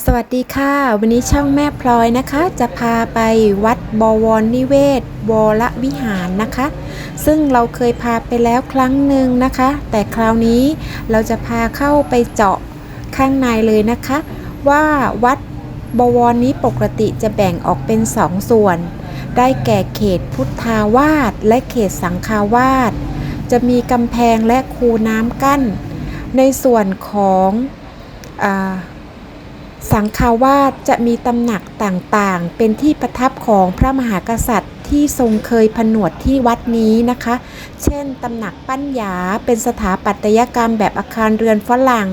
สวัสดีค่ะ วันนี้ช่องแม่พลอยนะคะ จะพาไปวัดบวรนิเวศวรวิหารนะคะ ซึ่งเราเคยพาไปแล้วครั้งหนึ่งนะคะ แต่คราวนี้เราจะพาเข้าไปเจาะข้างในเลยนะคะ ว่าวัดบวรนี้ปกติจะแบ่งออกเป็นสองส่วน ได้แก่เขตพุทธาวาสและเขตสังฆาวาสจะมีกำแพงและคูน้ำกั้น ในส่วนของอ่า สังฆาวาสจะมีตำหนักต่างๆ เป็นที่ประทับของพระมหากษัตริย์ที่ทรงเคยผนวดที่วัดนี้นะคะ เช่นตำหนักปั้นหยาเป็นสถาปัตยกรรมแบบอาคารเรือนฝรั่ง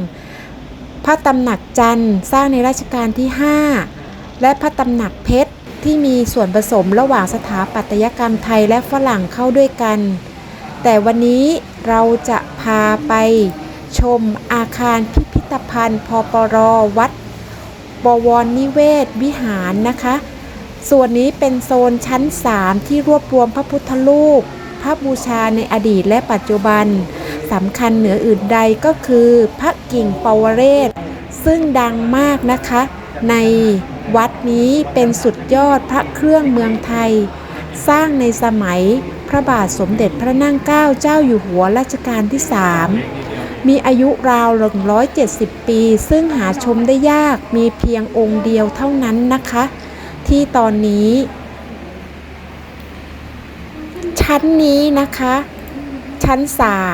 พระตำหนักจันทร์สร้างในรัชกาลที่ 5 และพระตำหนักเพชรที่มีส่วนผสมระหว่างสถาปัตยกรรมไทยและฝรั่งเข้าด้วยกัน แต่วันนี้เราจะพาไปชมอาคารพิพิธภัณฑ์พปรวัด บวรนิเวศวิหารนะคะ ส่วนนี้เป็นโซนชั้น 3 ที่รวบรวมพระพุทธรูปพระบูชาในอดีตและปัจจุบันสำคัญเหนืออื่นใดก็คือ พระกิ่งปวเรศ ซึ่งดังมากนะคะ ในวัดนี้เป็นสุดยอดพระเครื่องเมืองไทย สร้างในสมัยพระบาทสมเด็จพระนั่งเกล้าเจ้าอยู่หัวรัชกาลที่3มี มีอายุราว 170 ปี ซึ่งหาชมได้ยากมีเพียงองค์เดียวเท่านั้นนะคะ ที่ตอนนี้ ชั้นนี้นะคะ ชั้น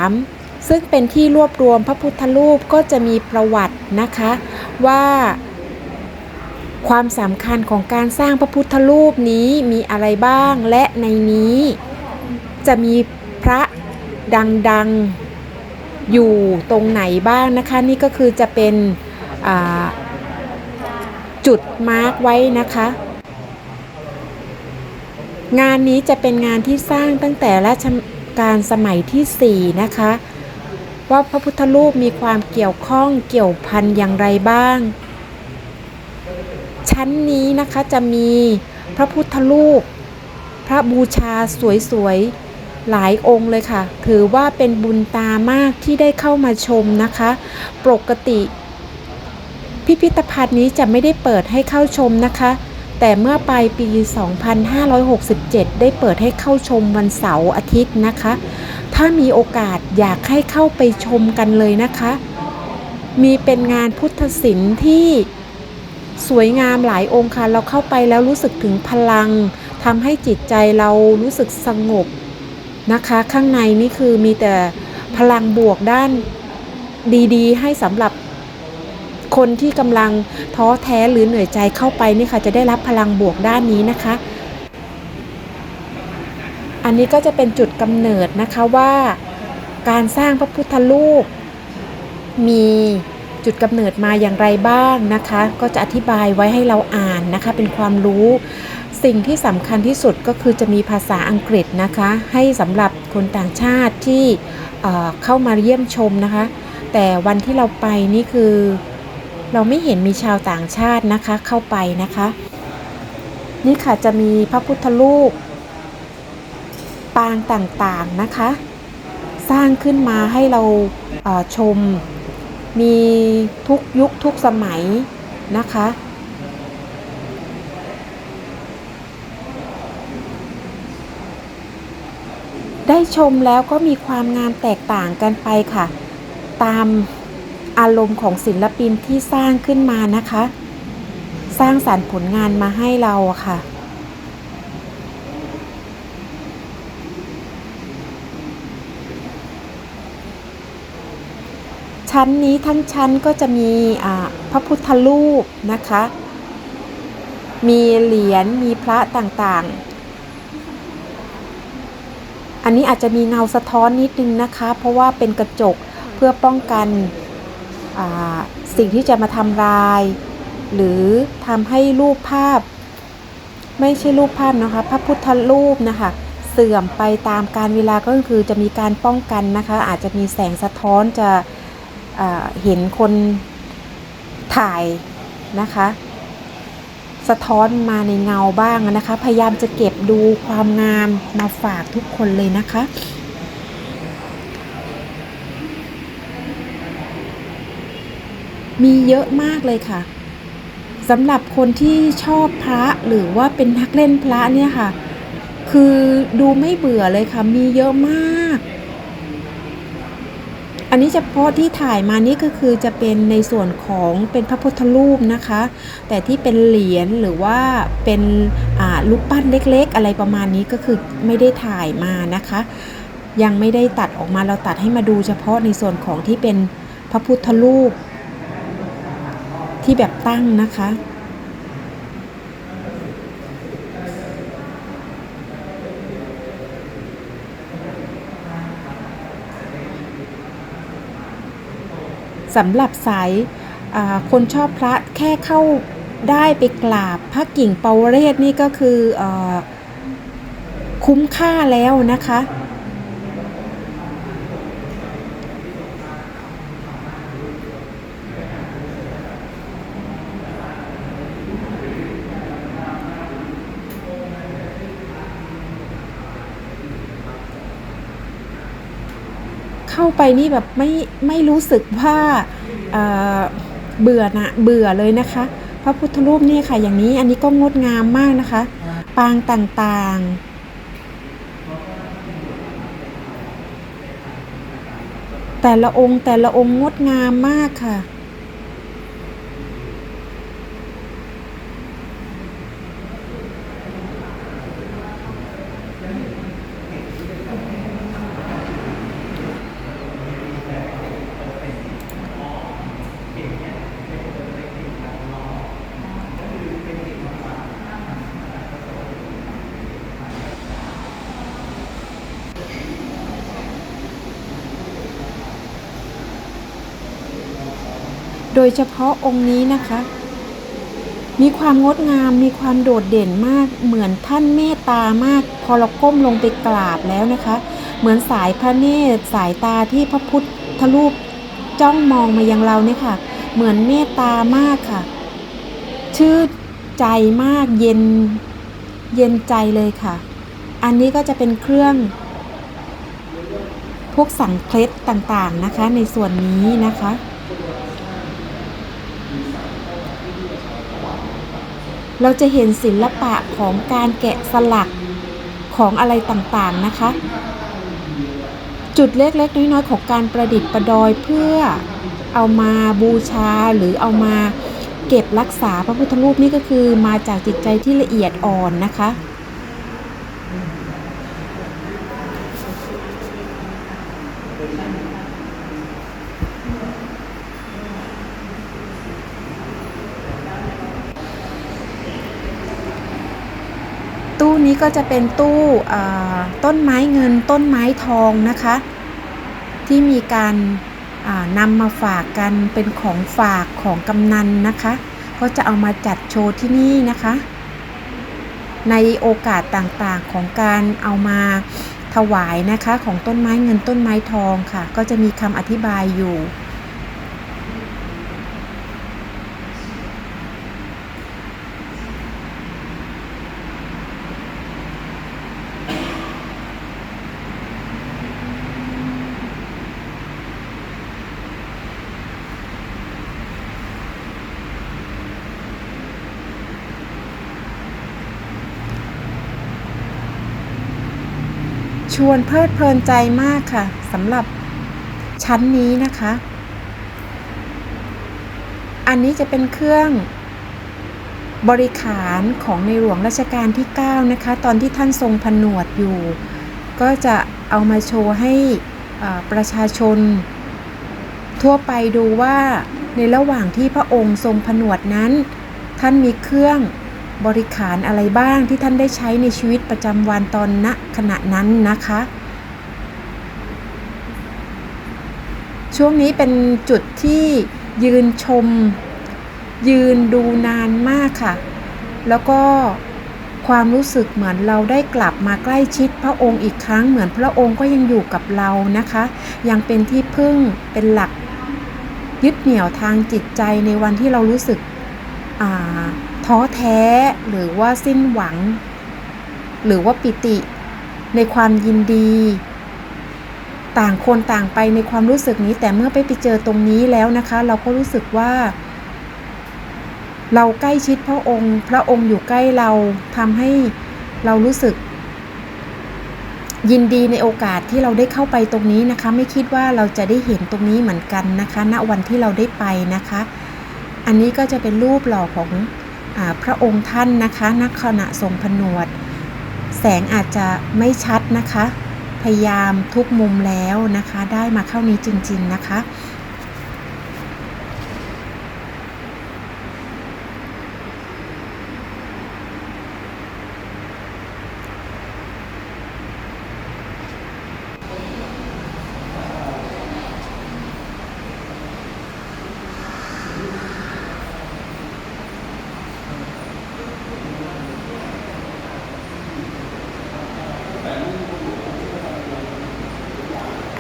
3 ซึ่งเป็นที่รวบรวมพระพุทธรูปก็จะมีประวัตินะคะว่าความสำคัญของการสร้างพระพุทธรูปนี้มีอะไรบ้างและในนี้จะมีพระดังๆ อยู่ตรงไหนบ้างนะคะ นี่ก็คือจะเป็นจุดมาร์กไว้นะคะ งานนี้จะเป็นงานที่สร้างตั้งแต่รัชกาลสมัยที่ 4 นะคะ ว่าพระพุทธรูปมีความเกี่ยวข้องเกี่ยวพันอย่างไรบ้าง ชั้นนี้นะคะจะมีพระพุทธรูป พระบูชาสวยๆ หลายองค์เลยค่ะ ถือว่าเป็นบุญตามากที่ได้เข้ามาชมนะคะ ปกติ พิพิธภัณฑ์นี้จะไม่ได้เปิดให้เข้าชมนะคะ แต่เมื่อปลายปี 2567 ได้เปิดให้เข้าชมวันเสาร์อาทิตย์นะคะ ถ้ามีโอกาสอยากให้เข้าไปชมกันเลยนะคะ มีเป็นงานพุทธศิลป์ที่สวยงามหลายองค์ค่ะ เราเข้าไปแล้วรู้สึกถึงพลังทำให้จิตใจเรารู้สึกสงบ นะคะ ข้างในนี่คือมีแต่พลังบวกด้านดี ๆ ให้สำหรับคนที่กำลังท้อแท้หรือเหนื่อยใจเข้าไปนี่ค่ะ จะได้รับพลังบวกด้านนี้นะคะ อันนี้ก็จะเป็นจุดกำเนิดนะคะว่า การสร้างพระพุทธรูปมี จุดกำเนิดมาอย่างไรบ้างนะคะ ก็จะอธิบายไว้ให้เราอ่านนะคะ เป็นความรู้สิ่งที่สำคัญที่สุดก็คือจะมีภาษาอังกฤษนะคะ ให้สำหรับคนต่างชาติที่เข้ามาเยี่ยมชมนะคะ แต่วันที่เราไปนี่คือ เราไม่เห็นมีชาวต่างชาตินะคะเข้าไปนะคะ นี่ค่ะจะมีพระพุทธรูปปางต่างๆนะคะ สร้างขึ้นมาให้เราชม มีทุกยุคทุกสมัยนะคะ ได้ชมแล้วก็มีความงามแตกต่างกันไปค่ะ ตามอารมณ์ของศิลปินที่สร้างขึ้นมานะคะ สร้างสารรค์ผลงานมาให้เราค่ะ ชั้นนี้ทั้งชั้นก็จะมีพระพุทธรูปนะคะ มีเหรียญมีพระต่างๆ อันนี้อาจจะมีเงาสะท้อนนิดนึงนะคะ เพราะว่าเป็นกระจกเพื่อป้องกันสิ่งที่จะมาทำลาย หรือทำให้รูปภาพ ไม่ใช่รูปภาพนะคะ พระพุทธรูปนะคะเสื่อมไปตามการเวลาก็คือจะมีการป้องกันนะคะ อาจจะมีแสงสะท้อนจะ เห็นคนถ่ายนะคะ สะท้อนมาในเงาบ้างนะคะ พยายามจะเก็บดูความงามมาฝากทุกคนเลยนะคะมีเยอะมากเลยค่ะสำหรับคนที่ชอบพระหรือว่าเป็นนักเล่นพระเนี่ยค่ะ คือดูไม่เบื่อเลยค่ะ มีเยอะมาก อันนี้เฉพาะที่ถ่ายมานี่ก็คือจะเป็นในส่วนของเป็นพระพุทธรูปนะคะ แต่ที่เป็นเหรียญหรือว่าเป็นอ่ารูปปั้นเล็ก ๆ อะไรประมาณนี้ก็คือไม่ได้ถ่ายมานะคะ ยังไม่ได้ตัดออกมาเราตัดให้มาดูเฉพาะในส่วนของที่เป็นพระพุทธรูปที่แบบตั้งนะคะ สำหรับสายคนชอบพระแค่เข้าได้ไปกราบพระกิ่งเปาเรศนี่ก็คืออคุ้มค่าแล้วนะคะ เข้าไปนี่แบบไม่ไม่รู้สึกว่าเอ่อเบื่อนะเบื่อเลยนะคะ พระพุทธรูปนี่ค่ะอย่างนี้อันนี้ก็งดงามมากนะคะ ปางต่างๆ แต่ละองค์แต่ละองค์งดงามมากค่ะ โดยเฉพาะองค์นี้นะคะ มีความงดงามมีความโดดเด่นมากเหมือนท่านเมตตามาก พอเราก้มลงไปกราบแล้วนะคะ เหมือนสายพระเนตรสายตาที่พระพุทธรูปจ้องมองมายังเราเนี่ยค่ะ เหมือนเมตตามากค่ะ ชื่นใจมากเย็นเย็นใจเลยค่ะ อันนี้ก็จะเป็นเครื่อง พวกสังเคล็ดต่างๆนะคะในส่วนนี้นะคะ เราจะเห็นศิลปะของการแกะสลักของอะไรต่างๆนะคะ จุดเล็กๆน้อยๆของการประดิษฐ์ประดอยเพื่อเอามาบูชาหรือเอามาเก็บรักษาพระพุทธรูปนี่ก็คือมาจากจิตใจที่ละเอียดอ่อนนะคะ ตู้นี้ก็จะเป็นตู้ต้นไม้เงินต้นไม้ทองนะคะ ที่มีการนำมาฝากกันเป็นของฝากของกำนันนะคะ ก็จะเอามาจัดโชว์ที่นี่นะคะ ในโอกาสต่างๆของการเอามาถวายนะคะของต้นไม้เงินต้นไม้ทองค่ะ ก็จะมีคำอธิบายอยู่ ชวนเพลิดเพลินใจมากค่ะสำหรับชั้นนี้นะคะ อันนี้จะเป็นเครื่องบริขารของในหลวงรัชกาลที่ 9 นะคะ ตอนที่ท่านทรงผนวดอยู่ ก็จะเอามาโชว์ให้ประชาชน ทั่วไปดูว่าในระหว่างที่พระองค์ทรงผนวดนั้น ท่านมีเครื่อง บริขารอะไรบ้างที่ท่านได้ใช้ในชีวิตประจำวันตอนณขณะนั้นนะคะ ช่วงนี้เป็นจุดที่ยืนชม ยืนดูนานมากค่ะ แล้วก็ความรู้สึกเหมือนเราได้กลับมาใกล้ชิดพระองค์อีกครั้งเหมือนพระองค์ก็ยังอยู่กับเรานะคะ ยังเป็นที่พึ่งเป็นหลักยึดเหนี่ยวทางจิตใจในวันที่เรารู้สึกอ่า ท้อแท้หรือว่าสิ้นหวัง หรือว่าปิติ ในความยินดี ต่างคนต่างไปในความรู้สึกนี้ แต่เมื่อไปไปเจอตรงนี้แล้วนะคะ เราก็รู้สึกว่า เราใกล้ชิดพระองค์ พระองค์อยู่ใกล้เราทำให้เรารู้สึก ยินดีในโอกาสที่เราได้เข้าไปตรงนี้นะคะ ไม่คิดว่าเราจะได้เห็นตรงนี้เหมือนกันนะคะ ณวันที่เราได้ไปนะคะ อันนี้ก็จะเป็นรูปหล่อของ พระองค์ท่านนะคะนักขณะทรงผนวด แสงอาจจะไม่ชัดนะคะ พยายามทุกมุมแล้วนะคะ ได้มาเข้านี้จริง ๆนะคะ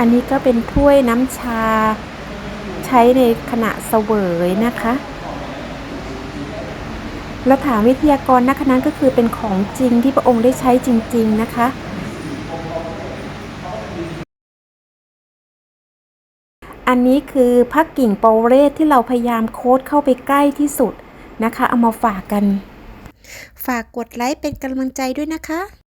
นนี้ก็เป็นถ้วยน้ำชาใช้ในขณะเสวยนะคะ และถามวิทยากรนักนั้นก็คือเป็นของจริงที่พระองค์ได้ใช้จริง ๆนะคะ อันนี้คือพักกิ่งปอเรศที่เราพยายามโค้ดเข้าไปใกล้ที่สุดนะคะ เอามาฝากกัน ฝากกดไลค์เป็นกำลังใจด้วยนะคะ